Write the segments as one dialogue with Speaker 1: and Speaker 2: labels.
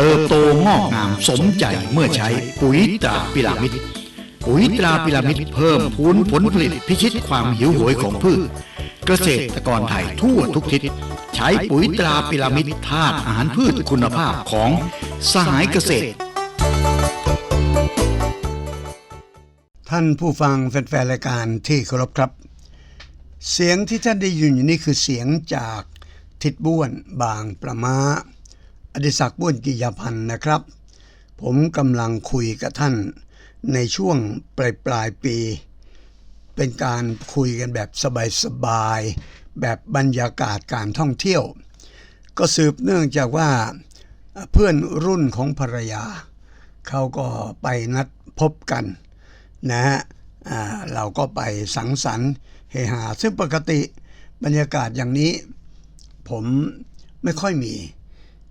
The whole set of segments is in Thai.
Speaker 1: เติบโตงอกงามสมใจเมื่อใช้ปุ๋ยตราพิรามิดปุ๋ยตราพิรามิดเพิ่มพูนผลผลิตพิชิตความหิวโหยของพืช เกษตรกรไทยทั่วทุกทิศใช้ปุ๋ยตราพิรามิดธาตุอาหารพืชคุณภาพของสหายเกษตร
Speaker 2: ท่านผู้ฟังแฟนๆรายการที่เคารพครับ เสียงที่ท่านได้ยินอยู่นี่คือเสียงจากทิดบ้วนบางประมา อดิศักดิ์บ้วนกิยพันธ์นะครับ ผมกำลังคุยกับท่านในช่วงปลายปลายปี เป็นการคุยกันแบบสบายๆแบบบรรยากาศการท่องเที่ยว ก็สืบเนื่องจากว่าเพื่อนรุ่นของภรรยา เขาก็ไปนัดพบกันนะฮะเราก็ไปสังสรรค์เฮฮาซึ่งปกติบรรยากาศอย่างนี้ ผมไม่ค่อยมี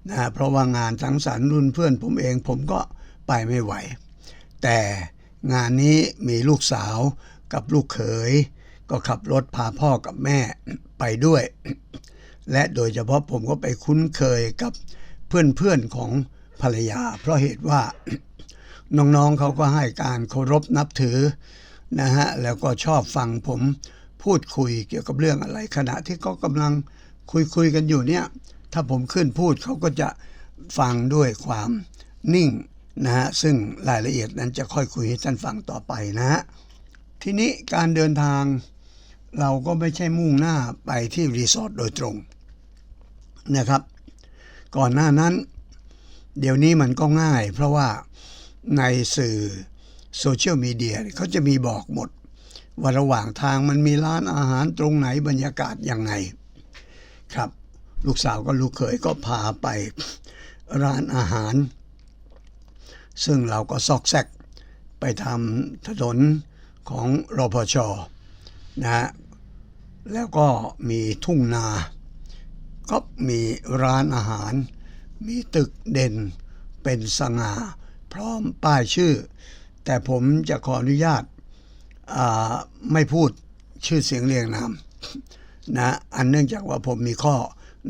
Speaker 2: นะเพราะว่างานสังสรรค์รุ่นเพื่อนผมเองผมก็ไปไม่ไหว แต่งานนี้มีลูกสาวกับลูกเขย ก็ขับรถพาพ่อกับแม่ไปด้วย และโดยเฉพาะผมก็ไปคุ้นเคยกับเพื่อนๆของภรรยา เพราะเหตุว่าน้องๆเขาก็ให้การเคารพนับถือนะฮะแล้วก็ชอบฟังผมพูดคุยเกี่ยวกับเรื่องอะไรขณะที่เขากำลังคุยคุยกันอยู่เนี่ย ถ้าผมขึ้นพูดเขาก็จะฟังด้วยความนิ่งนะฮะซึ่งรายละเอียดนั้นจะค่อยคุยให้ท่านฟังต่อไปนะฮะทีนี้การเดินทางเราก็ไม่ใช่มุ่งหน้าไปที่รีสอร์ทโดยตรงนะครับ ก่อนหน้านั้น เดี๋ยวนี้มันก็ง่าย เพราะว่าในสื่อโซเชียลมีเดียเขาจะมีบอกหมด ว่าระหว่างทางมันมีร้านอาหารตรงไหนบรรยากาศยังไงครับ ลูกสาวกับลูกเขยก็พาไปร้านอาหาร ซึ่งเราก็ซอกแซกไปทำถนนของรพชนะฮะแล้วก็มีทุ่งนา ก็มีร้านอาหาร มีตึกเด่นเป็นสง่าพร้อมป้ายชื่อ แต่ผมจะขออนุญาตาไม่พูดชื่อเสียงเรียงนามนะอันเนื่องจากว่าผมมีข้อ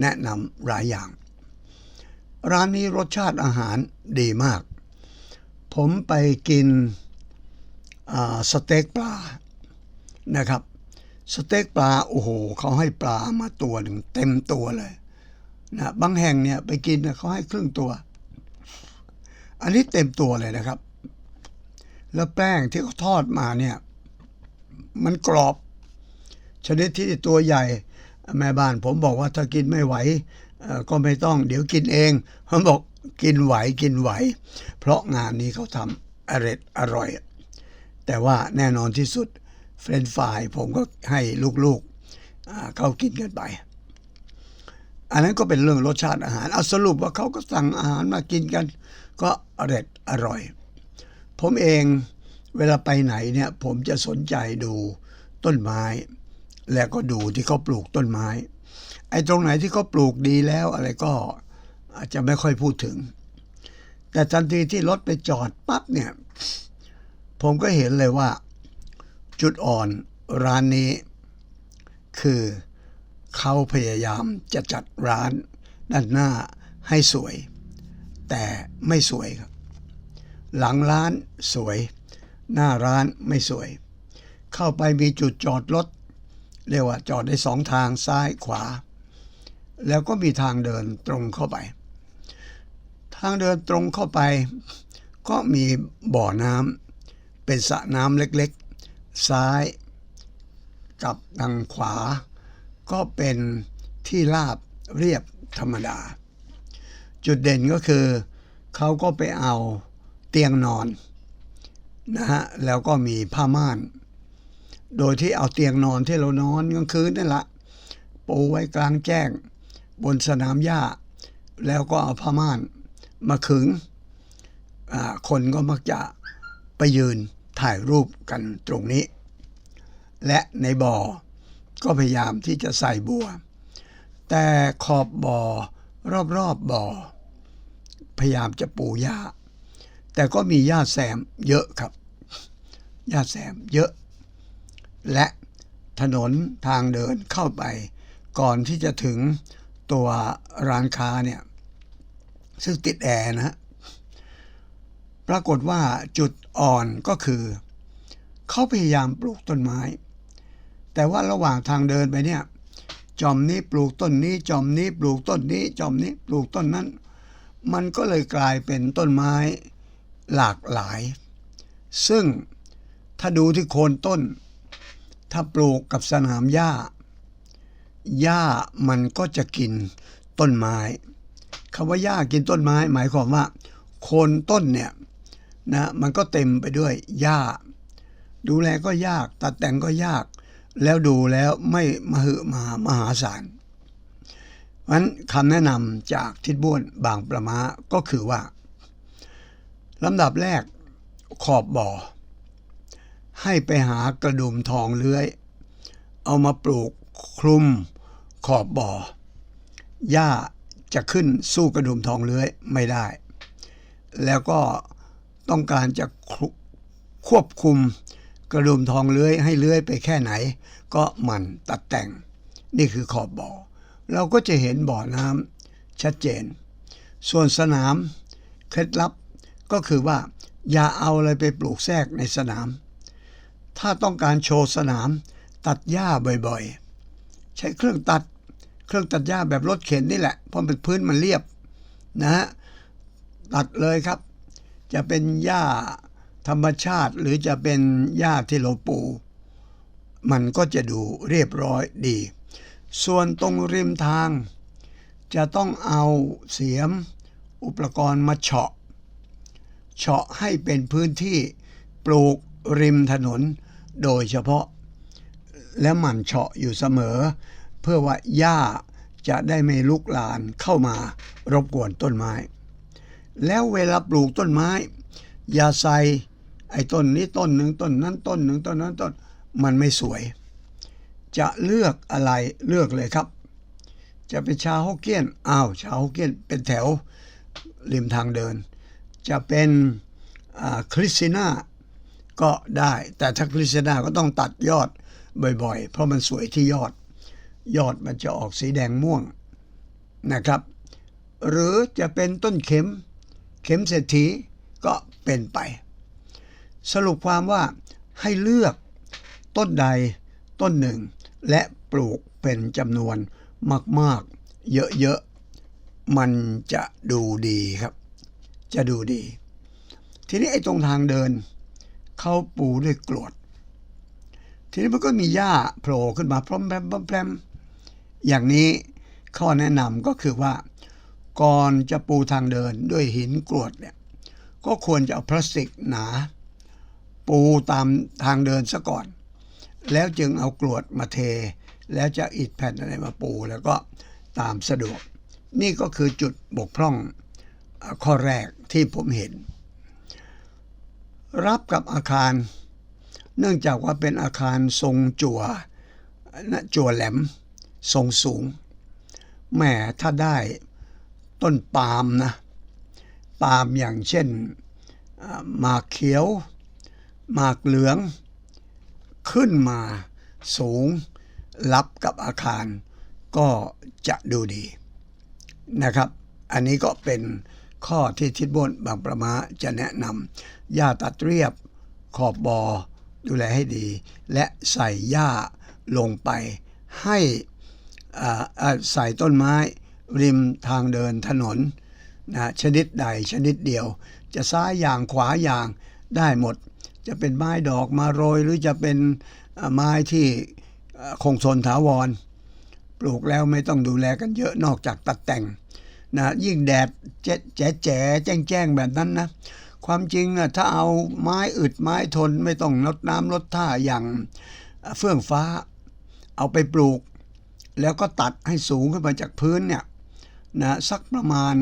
Speaker 2: แนะนำหลายอย่าง ร้านนี้รสชาติอาหารดีมาก ผมไปกินสเต็กปลานะครับ สเต็กปลาโอ้โหเขาให้ปลามาตัวหนึ่งเต็มตัวเลยนะบางแห่งเนี่ยไปกินเขาให้ครึ่งตัว อันนี้เต็มตัวเลยนะครับ แล้วแป้งที่เขาทอดมาเนี่ย มันกรอบ ชนิดที่ตัวใหญ่ แม่บ้าน ผมบอกว่าถ้ากินไม่ไหวก็ไม่ต้องเดี๋ยวกินเองเขาบอกกินไหวกินไหว เพราะงานนี้เขาทำอร่อยอร่อย แต่ว่าแน่นอนที่สุดเฟรนฟรายผมก็ให้ลูกๆเขากินกันไป อันนั้นก็เป็นเรื่องรสชาติอาหารเอาสรุปว่าเขาก็สั่งอาหารมากินกัน ก็อร่อยอร่อย ผมเองเวลาไปไหนเนี่ยผมจะสนใจดูต้นไม้ แล้วก็ดูที่เขาปลูกต้นไม้ ไอ้ตรงไหนที่เขาปลูกดีแล้วอะไรก็อาจจะไม่ค่อยพูดถึง แต่ทันทีที่รถไปจอดปั๊บเนี่ย ผมก็เห็นเลยว่า จุดอ่อนร้านนี้ คือเขาพยายามจะจัดร้านด้านหน้าให้สวย แต่ไม่สวยครับ หลังร้านสวย หน้าร้านไม่สวย เข้าไปมีจุดจอดรถ เรียกว่าจอดได้สองทางซ้ายขวา แล้วก็มีทางเดินตรงเข้าไป ทางเดินตรงเข้าไป ก็มีบ่อน้ำเป็นสระน้ำเล็กๆ ซ้ายกับทางขวา ก็เป็นที่ราบเรียบธรรมดา จุดเด่นก็คือเขาก็ไปเอาเตียงนอนนะฮะแล้วก็มีผ้าม่าน โดยที่เอาเตียงนอนที่เรานอนกลางคืนนั่นแหละปูไว้กลางแจ้ง บนสนามหญ้า แล้วก็เอาผ้าม่านมาขึง คนก็มักจะไปยืนถ่ายรูปกันตรงนี้ และในบ่อก็พยายามที่จะใส่บัว แต่ขอบบ่อรอบๆบบ่อ พยายามจะปูหญ้า แต่ก็มีหญ้าแซมเยอะครับหญ้าแซมเยอะ และถนนทางเดินเข้าไป ก่อนที่จะถึงตัวร้านค้าเนี่ยซึ่งติดแอร์นะฮะปรากฏว่าจุดอ่อนก็คือ เขาพยายามปลูกต้นไม้ แต่ว่าระหว่างทางเดินไปเนี่ย จอมนี้ปลูกต้นนี้ จอมนี้ปลูกต้นนี้ จอมนี้ปลูกต้นนั้น มันก็เลยกลายเป็นต้นไม้หลากหลาย ซึ่งถ้าดูที่โคนต้น ถ้าปลูกกับสนามหญ้า หญ้ามันก็จะกินต้นไม้คำว่าหญ้ากินต้นไม้ หมายความว่า โคนต้นเนี่ยนะมันก็เต็มไปด้วยหญ้า ดูแลก็ยาก ตัดแต่งก็ยาก แล้วดูแล้วไม่มหึมามหาศาลเพราะฉะนั้นคำแนะนำจากทิดบ้วนบางประมาก็คือว่าลำดับแรกขอบบ่อ ให้ไปหากระดุมทองเลื้อย เอามาปลูกคลุมขอบบ่อหญ้าจะขึ้นสู้กระดุมทองเลื้อยไม่ได้ แล้วก็ต้องการจะควบคุมกระดุมทองเลื้อยให้เลื้อยไปแค่ไหน ก็หมันตัดแต่ง นี่คือขอบบ่อ เราก็จะเห็นบ่อน้ำชัดเจน ส่วนสนามเคล็ดลับก็คือว่าอย่าเอาอะไรไปปลูกแทรกในสนาม ถ้าต้องการโชว์สนาม ตัดหญ้าบ่อยๆ ใช้เครื่องตัดเครื่องตัดหญ้าแบบรถเข็นนี่แหละเพราะเป็นพื้นมันเรียบนะฮะตัดเลยครับ จะเป็นหญ้าธรรมชาติหรือจะเป็นหญ้าที่เราปลูมันก็จะดูเรียบร้อยดี ส่วนตรงริมทาง จะต้องเอาเสียมอุปกรณ์มาเฉาะ เฉาะให้เป็นพื้นที่ปลูกริมถนน โดยเฉพาะ และหมั่นเฉาะอยู่เสมอ เพื่อว่าหญ้าจะได้ไม่ลุกลานเข้ามารบกวนต้นไม้ แล้วเวลาปลูกต้นไม้อย่าใส่ไอ้ต้นนี้ต้นหนึ่งต้นนั้นต้นหนึ่งต้นนั้นต้นมันไม่สวย จะเลือกอะไรเลือกเลยครับ จะเป็นชาฮกเกี้ยนอ้าวชาฮกเกี้ยนเป็นแถวริมทางเดิน จะเป็นคริสติน่า ก็ได้ แต่ถ้าคริสนาก็ต้องตัดยอดบ่อยๆ เพราะมันสวยที่ยอด ยอดมันจะออกสีแดงม่วงนะครับ หรือจะเป็นต้นเข็ม เข็มเศรษฐีก็เป็นไป สรุปความว่าให้เลือกต้นใดต้นหนึ่ง และปลูกเป็นจำนวนมากๆ เยอะๆ มันจะดูดีครับ จะดูดี ทีนี้ไอ้ตรงทางเดิน เขาปูด้วยกรวด ทีนี้มันก็มีหญ้าโผล่ขึ้นมาพร้อมแพรมพร้อมแพรมอย่างนี้ข้อแนะนำก็คือว่า ก่อนจะปูทางเดินด้วยหินกรวดเนี่ยก็ควรจะเอาพลาสติกหนา ปูตามทางเดินซะก่อน แล้วจึงเอากรวดมาเท แล้วจะอิฐแผ่นอะไรมาปูแล้วก็ตามสะดวก นี่ก็คือจุดบกพร่องข้อแรกที่ผมเห็น รับกับอาคาร เนื่องจากว่าเป็นอาคารทรงจั่วนะจั่วแหลม ทรงสูงแหมถ้าได้ต้นปาล์มนะปาล์มอย่างเช่นหมากเขียว หมากเหลือง ขึ้นมาสูงรับกับอาคารก็จะดูดีนะครับ อันนี้ก็เป็น ข้อที่ทิศบนบางประมาจะแนะนำหญ้าตัดเรียบ ขอบบอ ดูแลให้ดี และใส่หญ้าลงไป ให้ใส่ต้นไม้ ริมทางเดินถนนนะชนิดใดชนิดเดียว จะซ้ายอย่างขวาอย่างได้หมด จะเป็นไม้ดอกมาโรย หรือจะเป็นไม้ที่คงทนถาวร ปลูกแล้วไม่ต้องดูแลกันเยอะนอกจากตัดแต่ง นะยิ่งแดดแจ๋แจ๋แจ๋แจ้งแจ้งแบบนั้นนะ ความจริงนะถ้าเอาไม้อึดไม้ทนไม่ต้องลดน้ำลดท่าอย่างเฟื่องฟ้า เอาไปปลูก แล้วก็ตัดให้สูงขึ้นมาจากพื้นเนี่ยนะสักประมาณ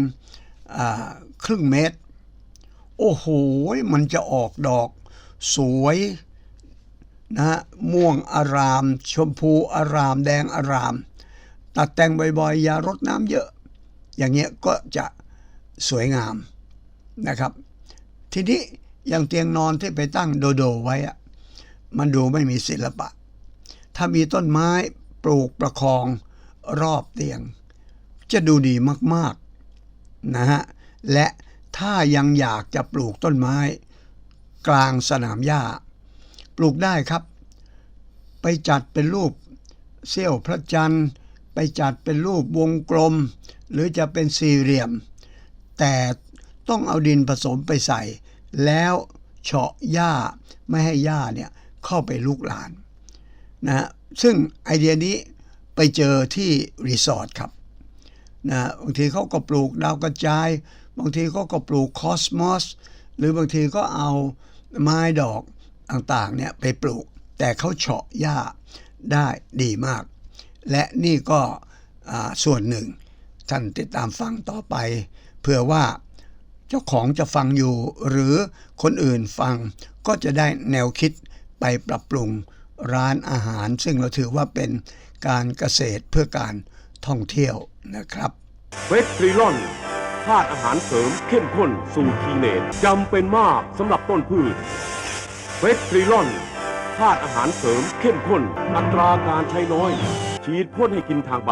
Speaker 2: ครึ่งเมตร โอ้โห มันจะออกดอก สวยนะฮะม่วงอาราม ชมพูอาราม แดงอาราม ตัดแต่งบ่อยๆ อย่ารดน้ำเยอะ อย่างเงี้ยก็จะสวยงามนะครับ ทีนี้อย่างเตียงนอนที่ไปตั้งโดโดไว้อะมันดูไม่มีศิลปะ ถ้ามีต้นไม้ปลูกประคองรอบเตียง จะดูดีมากๆนะฮะและถ้ายังอยากจะปลูกต้นไม้ กลางสนามหญ้า ปลูกได้ครับ ไปจัดเป็นรูปเสี้ยวพระจันทร์ ไปจัดเป็นรูปวงกลม หรือจะเป็นสี่เหลี่ยม แต่ต้องเอาดินผสมไปใส่ แล้วเฉาะหญ้าไม่ให้หญ้าเนี่ยเข้าไปลุกลานนะฮะซึ่งไอเดียนี้ไปเจอที่รีสอร์ทครับนะบางทีเขาก็ปลูกดาวกระจาย บางทีเขาก็ปลูกคอสมอสหรือบางทีก็เอาไม้ดอกต่างๆเนี่ยไปปลูก แต่เขาเฉาะหญ้าได้ดีมาก และนี่ก็ส่วนหนึ่ง ท่านติดตามฟังต่อไป เพื่อว่าเจ้าของจะฟังอยู่ หรือคนอื่นฟังก็จะได้แนวคิดไปปรับปรุงร้านอาหาร ซึ่งเราถือว่าเป็นการเกษตรเพื่อการท่องเที่ยวนะครับ
Speaker 3: เฟสทริลอนธาตุอาหารเสริมเข้มข้นสูตรทีเนตจำเป็นมากสำหรับต้นพืชเฟสทริลอนธาตุอาหารเสริมเข้มข้น อัตราการใช้น้อย ฉีดพ่นให้กินทางใบ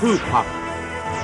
Speaker 3: พืชผัก